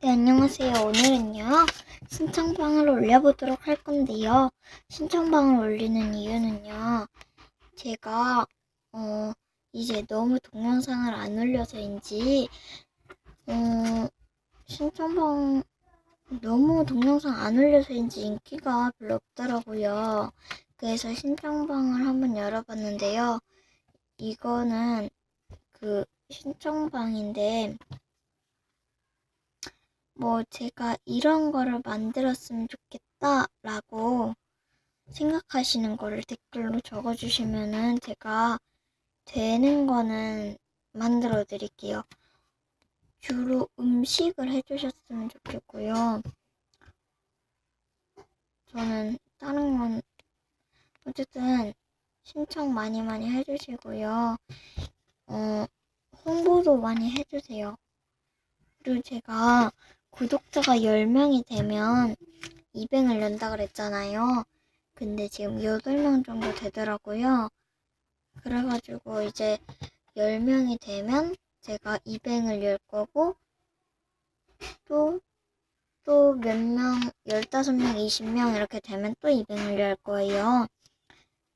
네, 안녕하세요. 오늘은요, 신청방을 올려보도록 할 건데요. 신청방을 올리는 이유는요, 제가, 어, 이제 너무 동영상을 안 올려서인지, 어, 신청방, 너무 동영상 안 올려서인지 인기가 별로 없더라고요. 그래서 신청방을 한번 열어봤는데요. 이거는 그 신청방인데, 뭐 제가 이런 거를 만들었으면 좋겠다라고 생각하시는 거를 댓글로 적어주시면은 제가 되는 거는 만들어 드릴게요. 주로 음식을 해주셨으면 좋겠고요. 저는 다른 건 어쨌든 신청 많이 많이 해주시고요. 어, 홍보도 많이 해주세요. 그리고 제가 구독자가 10명이 되면 200을 연다 그랬잖아요. 근데 지금 8명 정도 되더라고요. 그래가지고 이제 10명이 되면 제가 200을 열 거고 또 또 몇 명, 15명, 20명 이렇게 되면 또 200을 열 거예요.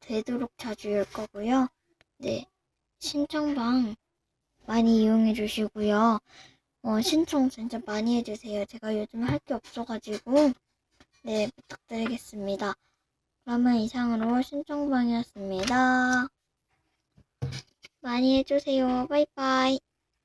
되도록 자주 열 거고요. 네, 신청방 많이 이용해 주시고요. 어, 신청 진짜 많이 해주세요. 제가 요즘 할 게 없어가지고, 네, 부탁드리겠습니다. 그러면 이상으로 신청방이었습니다. 많이 해주세요. 바이바이.